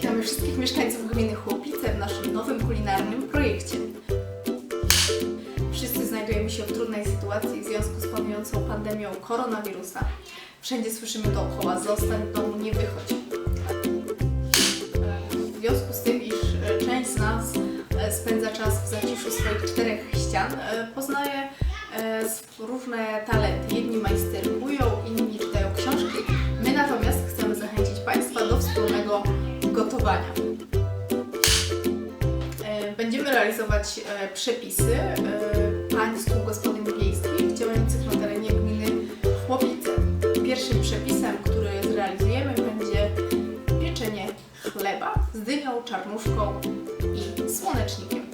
wszystkich mieszkańców gminy Chłopice w naszym nowym kulinarnym projekcie. Wszyscy znajdujemy się w trudnej sytuacji w związku z panującą pandemią koronawirusa. Wszędzie słyszymy dookoła, zostań w domu, nie wychodź. W związku z tym, iż część z nas e, spędza czas w zaciszu swoich czterech ścian, e, poznaje e, różne talenty. Jedni majsterkują, gotowania. E, Będziemy realizować e, przepisy e, państw gospodyń wiejskich działających na terenie gminy Chłopice. Pierwszym przepisem, który zrealizujemy będzie pieczenie chleba z dynią, czarnuszką i słonecznikiem.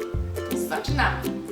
Zaczynamy!